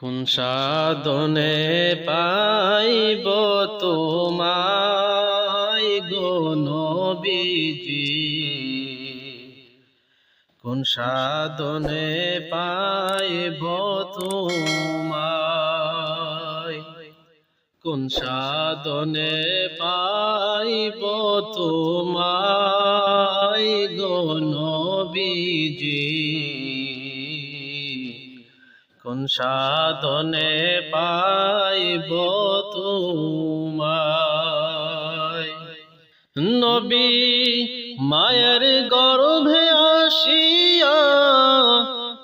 কোন সাধনে পাইব তোমায় গো নবীজি? কোন সাধনে পাইব তোমায়? কোন সাধনে পাইব তোমায় গো নবীজি? কোন সাধনে পাইব তোমায়। নবী মায়ের গর্ভে আসিয়া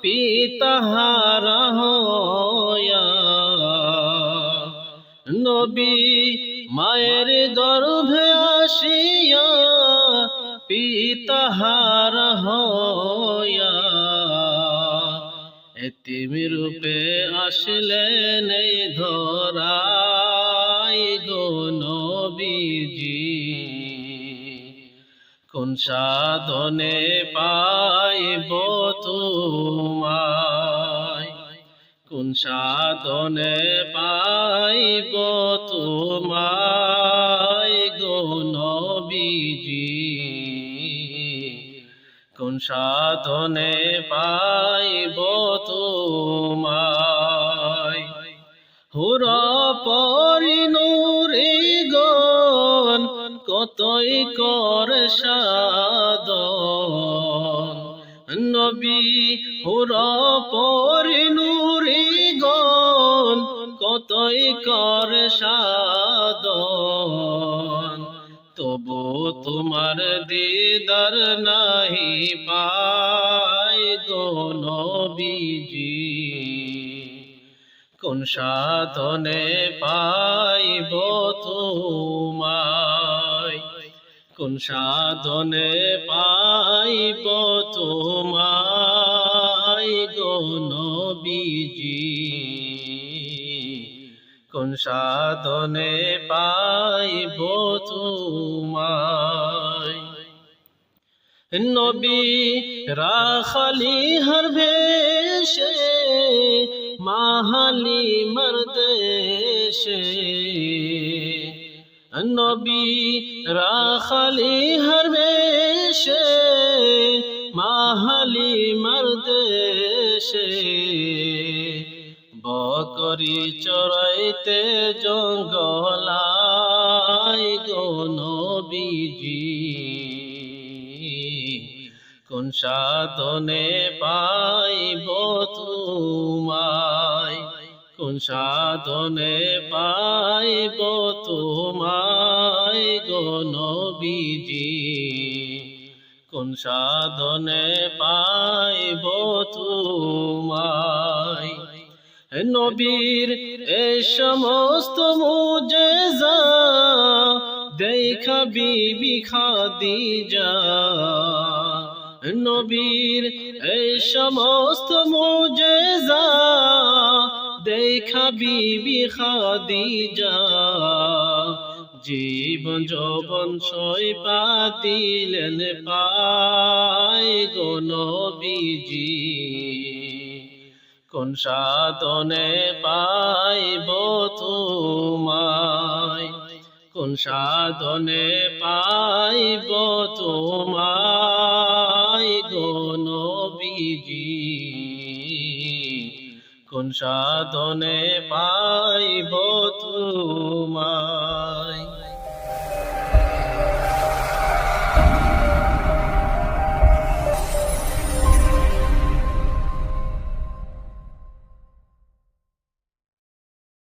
পিতাহারা হয়া নবী মায়ের গর্ভে আসিয়া পিতাহার হয়া এতিমি রূপে আসলেন এই ধরাই গো নবীজি। কোন সাধনে পাইব তোমায়? কোন সাধনে পাইব তোমায় গো নবীজি? সাধনে পাইব তোমায়। হুরা পরিনুরি গন কতই কর সাধন। নবী, হুরা পরিনুরি গন কতই কর সাধন। তোমার দিদার নাহি পাই গো নবীজি। কোন সাধনে পাইব তোমায়? কোন সাধনে পাইব তোমায় গো নবীজি? কোন সাধনে পাইব তোমায়? নবী রাখালি হর ভেশে মাহালি মর্দেশে। নবী রাখালি হর ভেশে মাহালি মর্দেশে। বকরি চড়াইতে জঙ্গলাই গো নবীজি। কোন সাধনে পাইব তোমায়? কোন সাধনে পাইব তোমায় গো নবীজি? কোন সাধনে পাইব তোমায় নবীর এ সমস্ত মুজেজা, দেখা বিবি খাদিজা। নবীর এই সমস্ত মুজেজা, দেখা বিবি খাদিজা। জীবন যৌবন সই পাতিলেন পায় গো নবীজি। কোন সাধনে পাইব তোমায়? কোন সাধনে পাইব তোমায় গো নবীজি? কোন সাধনে পাইব তোমায়?